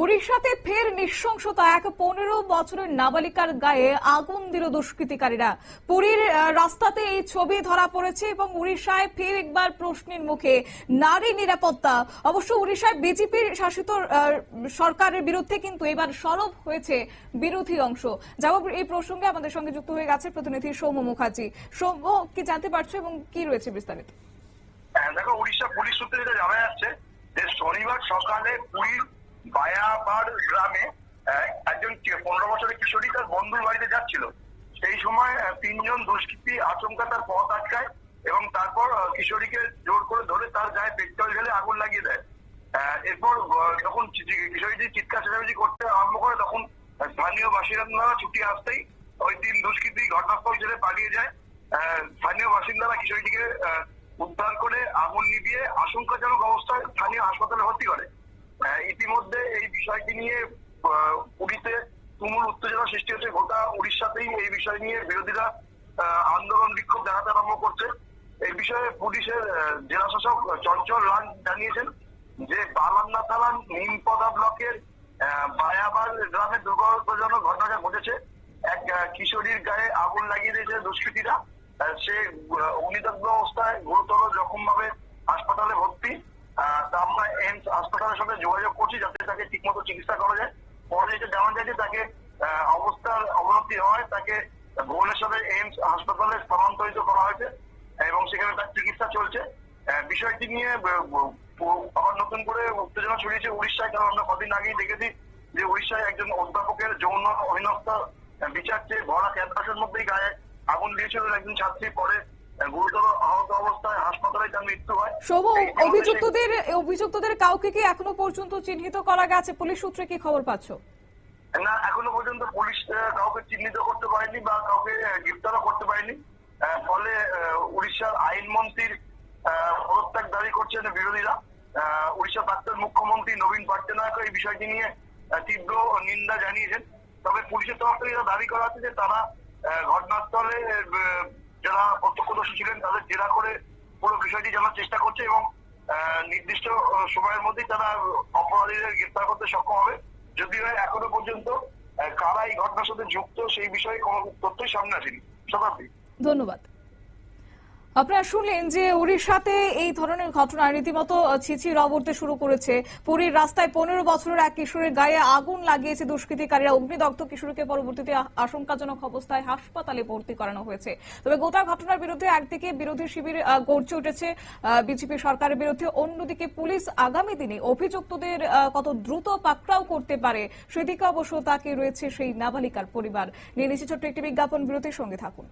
উড়িষ্যাতে ফের নৃশংসতা। এক পনেরো বছরের নাবালিকার গায়ে আগুন দিল দুষ্কৃতিকারীরা। পুরীর রাস্তাতে এই ছবি ধরা পড়েছে এবং উড়িষ্যায় ফের একবার প্রশ্নের মুখে নারী নিরাপত্তা। অবশ্য উড়িষ্যায় বিজেপির শাসিত সরকারের বিরুদ্ধে কিন্তু এবার সরব হয়েছে বিরোধী অংশ। যাব এই প্রসঙ্গে আমাদের সঙ্গে যুক্ত হয়ে গেছে প্রতিনিধি সৌম্য মুখার্জি। সৌম্য কি জানতে পারছ এবং কি রয়েছে বিস্তারিত? হ্যাঁ, দেখো উড়িষ্যা পুলিশ সূত্রে যেটা জানা যাচ্ছে যে শনিবার সকালে পুরীর বায়াবার গ্রামে একজন পনেরো বছরের কিশোরী তার বন্ধুর বাড়িতে যাচ্ছিল। সেই সময় তিনজন দুষ্কৃতী আচমকা তার পথ আটকায় এবং তারপর কিশোরীকে জোর করে ধরে তার গায়ে পেট্রোল ঢেলে আগুন লাগিয়ে দেয়। এরপর যখন কিশোরীটি চিৎকার চেঁচামেচি করতে আরম্ভ করে, তখন স্থানীয় বাসিন্দারা ছুটি আসতেই ওই তিন দুষ্কৃতী ঘটনাস্থল ছেড়ে পালিয়ে যায়। স্থানীয় বাসিন্দারা কিশোরীটিকে উদ্ধার করে আগুন নিভিয়ে আশঙ্কাজনক অবস্থায় স্থানীয় হাসপাতালে ভর্তি করে। বিষয়টি নিয়ে পুরীতে তুমুল উত্তেজনা সৃষ্টি হচ্ছে। গোটা উড়িষ্যাতেই এই বিষয় নিয়ে বিরোধীরা আন্দোলন বিক্ষোভ দেখাতে আরম্ভ করছে। এই বিষয়ে পুলিশের জেলা শাসক চঞ্চল রান জানিয়েছেন যে বালান্না থানার নিমপদা ব্লকের বায়াবার গ্রামে দুর্ঘটনাজনক ঘটনাটা ঘটেছে। এক কিশোরীর গায়ে আগুন লাগিয়ে দিয়েছে দুষ্কৃতীরা। সে আহ, অগ্নিদগ্ধ অবস্থায় গুরুতর জখম ভাবে হাসপাতালে ভর্তি আহ, তা আমরা এইমস হাসপাতালের সঙ্গে যোগাযোগ করছি যাতে তাকে ঠিকমতো চিকিৎসা করা যায়। পরে যেটা জানা যায় যে তাকে অবস্থার অবনতি হয় তাকে ভুবনেশ্বরের এইমস হাসপাতালে স্থানান্তরিত করা হয়েছে এবং সেখানে তার চিকিৎসা চলছে। বিষয়টি নিয়ে আবার নতুন করে উত্তেজনা ছড়িয়েছে উড়িষ্যায়, কারণ আমরা কদিন আগেই দেখেছি যে উড়িষ্যায় একজন অধ্যাপকের যৌন অহিনস্থা বিচার চেয়ে ভরা ক্যাম্পাসের মধ্যেই গায়ে আগুন দিয়েছিল, একজন ছাত্রী পরে গুরুতর আহত অবস্থায় হাসপাতালে তার মৃত্যু হয়। সৌম্য এই ইতিমধ্যে সেই- অভিযুক্তদের অভিযুক্তদের কাউকে কি এখনও পর্যন্ত চিহ্নিত করা গেছে? পুলিশ সূত্রে কি খবর পাচ্ছ? না এখনও পর্যন্ত পুলিশ কাউকে চিহ্নিত করতে পারেনি বা কাউকে আহ, গ্রেপ্তারও করতে পারেনি। ফলে উড়িষ্যার আইনমন্ত্রীর আহ, পদত্যাগ দাবি করছেন বিরোধীরা। উড়িষ্যার প্রাক্তন মুখ্যমন্ত্রী নবীন পট্টনায়ক এই বিষয়টি নিয়ে তীব্র নিন্দা জানিয়েছেন। তবে পুলিশের তরফ থেকে দাবি করা হচ্ছে যে তারা ঘটনাস্থলে প্রত্যক্ষদর্শী ছিলেন, তাদের জেরা করে পুরো বিষয়টি জানার চেষ্টা করছে এবং নির্দিষ্ট সময়ের মধ্যেই তারা অপরাধীদের গ্রেপ্তার করতে সক্ষম হবে। যদিও এখনও পর্যন্ত কারা এই ঘটনার সাথে যুক্ত সেই বিষয়ে কোনো তথ্যই সামনে আসেনি। শতাব্দী ধন্যবাদ। আপনারা শুনলেন যে উড়িষ্যাতে এই ধরনের ঘটনা রীতিমতো ছিছি রবরতে শুরু করেছে। পুরীর রাস্তায় পনেরো বছরের এক কিশোরের গায়ে আগুন লাগিয়েছে দুষ্কৃতিকারীরা। অগ্নিদগ্ধ কিশোরকে পরবর্তীতে আশঙ্কাজনক অবস্থায় হাসপাতালে ভর্তি করানো হয়েছে। তবে গোটা ঘটনার বিরুদ্ধে একদিকে বিরোধী শিবির গর্জে উঠেছে বিজেপি সরকারের বিরুদ্ধে। অন্যদিকে পুলিশ আগামী দিনে অভিযুক্তদের কত দ্রুত পাকড়াও করতে পারে সেদিকে অবশ্য তাকে রয়েছে সেই নাবালিকার পরিবার। নিয়ে নিচ্ছে ছোট্ট একটি বিজ্ঞাপন, বিরতির সঙ্গে থাকুন।